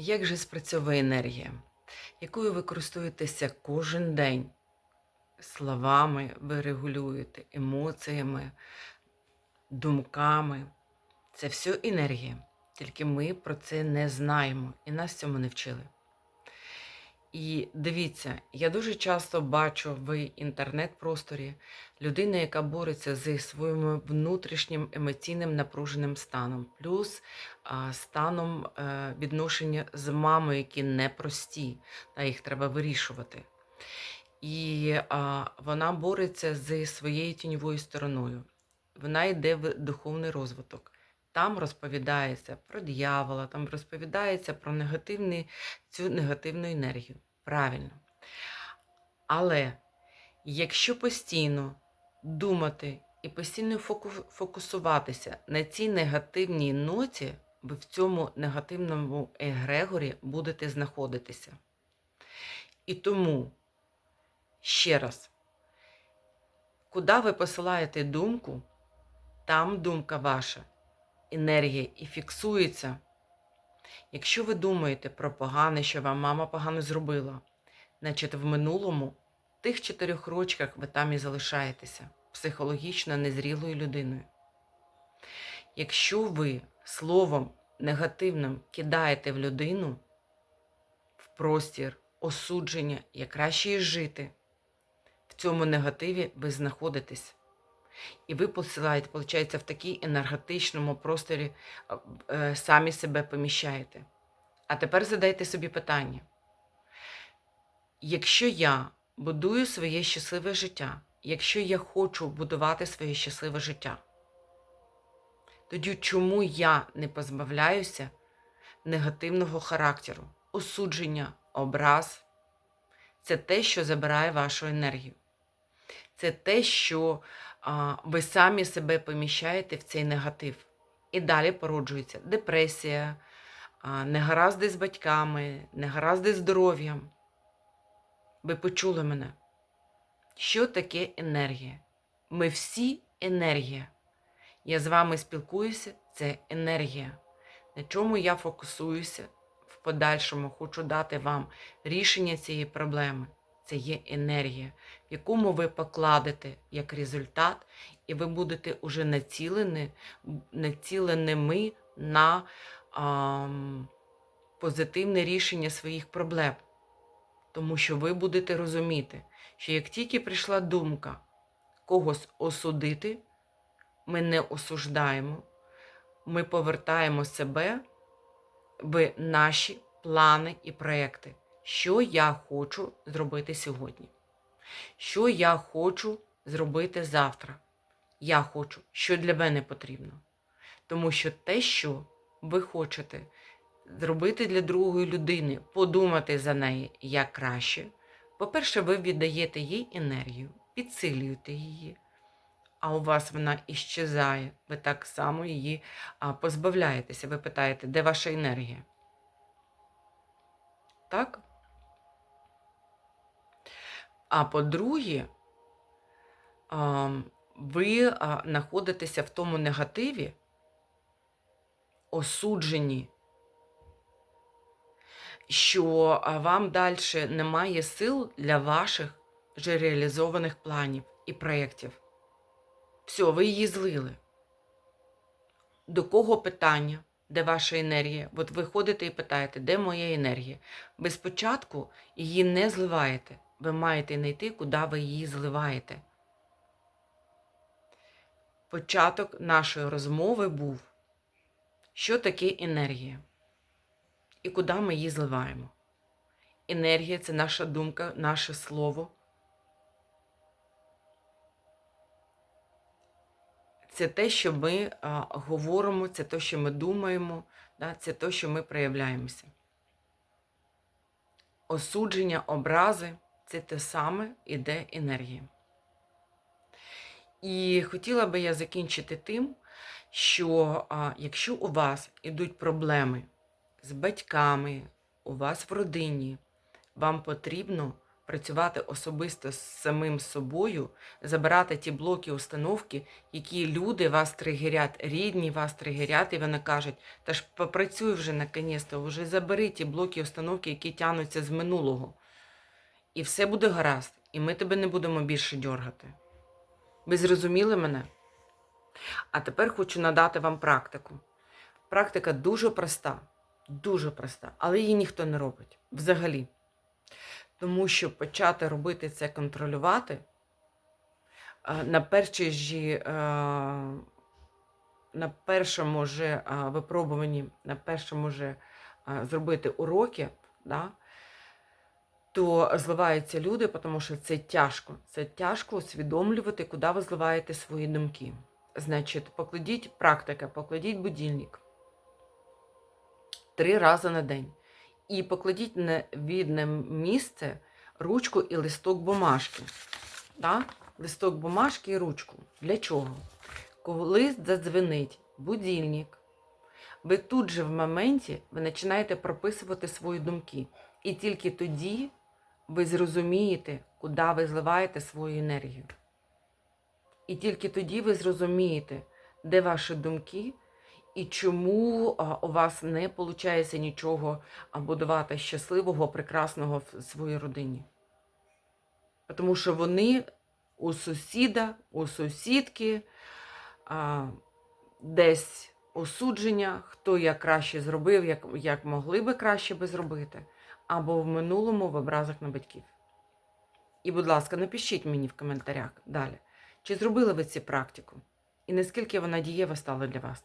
Як же спрацьовує енергія, якою ви кожен день? Словами ви регулюєте, емоціями, думками. Це все енергія. Тільки ми про це не знаємо і нас цьому не вчили. І дивіться, я дуже часто бачу в інтернет-просторі людину, яка бореться зі своїм внутрішнім емоційним напруженим станом, плюс станом е, відношення з мамою, які непрості, та їх треба вирішувати. І вона бореться зі своєю тіньовою стороною. Вона йде в духовний розвиток. Там розповідається про дьявола, там розповідається про негативний, цю негативну енергію. Правильно. Але якщо постійно думати і постійно фокусуватися на цій негативній ноті, ви в цьому негативному егрегорі будете знаходитися. І тому, ще раз, куди ви посилаєте думку, там думка ваша, енергія і фіксується. Якщо ви думаєте про погане, що вам мама погано зробила, значить в минулому, тих чотирьох рочках ви там і залишаєтеся психологічно незрілою людиною. Якщо ви словом негативним кидаєте в людину, в простір, осудження, як краще жити, в цьому негативі ви знаходитесь. І ви посилаєте, виходить, в такій енергетичному просторі е, самі себе поміщаєте. А тепер задайте собі питання. Якщо я будую своє щасливе життя, якщо я хочу будувати своє щасливе життя, тоді чому я не позбавляюся негативного характеру, осудження, образ? Це те, що забирає вашу енергію. Це те, що ви самі себе поміщаєте в цей негатив. І далі породжується депресія, негаразди з батьками, негаразди здоров'ям. Ви почули мене? Що таке енергія? Ми всі енергія. Я з вами спілкуюся, це енергія. На чому я фокусуюся в подальшому, хочу дати вам рішення цієї проблеми. Це є енергія, в якому ви покладете як результат, і ви будете уже націлені, націленими на ам, позитивне рішення своїх проблем. Тому що ви будете розуміти, що як тільки прийшла думка когось осудити, ми не осуждаємо, ми повертаємо себе в наші плани і проекти. Що я хочу зробити сьогодні? Що я хочу зробити завтра? Я хочу, що для мене потрібно. Тому що те, що ви хочете зробити для другої людини, подумати за неї як краще. По-перше, ви віддаєте їй енергію, підсилюєте її, а у вас вона іщезає, ви так само її позбавляєтеся. Ви питаєте, де ваша енергія? Так? А по-друге, ви знаходитеся в тому негативі, осуджені що вам далі немає сил для ваших вже реалізованих планів і проєктів. Все, ви її злили. До кого питання? Де ваша енергія? От ви ходите і питаєте, де моя енергія? Ви спочатку її не зливаєте. Ви маєте знайти, куди ви її зливаєте. Початок нашої розмови був, що таке енергія і куди ми її зливаємо. Енергія це наша думка, наше слово. Це те, що ми а, говоримо, це те, що ми думаємо, да, це те, що ми проявляємося. Осудження, образи це те саме іде енергія. І хотіла би я закінчити тим, що а, якщо у вас ідуть проблеми з батьками, у вас в родині, вам потрібно працювати особисто з самим собою, забирати ті блоки, установки, які люди вас тригерять, рідні вас тригерять, і вони кажуть, та ж попрацюй вже наконець-то, вже забери ті блоки, установки, які тягнуться з минулого. І все буде гаразд, і ми тебе не будемо більше дьоргати. Ви зрозуміли мене? А тепер хочу надати вам практику. Практика дуже проста, дуже проста, але її ніхто не робить взагалі. Тому що почати робити це контролювати е, на першій ж, е, на першому же випробуванні, на першому же зробити уроки, да, то зливаються люди, тому що це тяжко. Це тяжко усвідомлювати, куди ви зливаєте свої думки. Значить, покладіть практика, покладіть будильник три рази на день. І покладіть на відне місце ручку і листок бумажки. Да? Листок бумажки і ручку. Для чого? Коли задзвенить будильник, ви тут же в моменті ви починаєте прописувати свої думки. І тільки тоді ви зрозумієте, куди ви зливаєте свою енергію. І тільки тоді ви зрозумієте, де ваші думки і чому у вас не виходить нічого будувати щасливого, прекрасного в своїй родині. Тому що вони у сусіда, у сусідки, десь осудження, хто як краще зробив, як, як могли би краще би зробити, або в минулому в образах на батьків. І, будь ласка, напишіть мені в коментарях далі, чи зробили ви цю практику, і наскільки вона дієва стала для вас.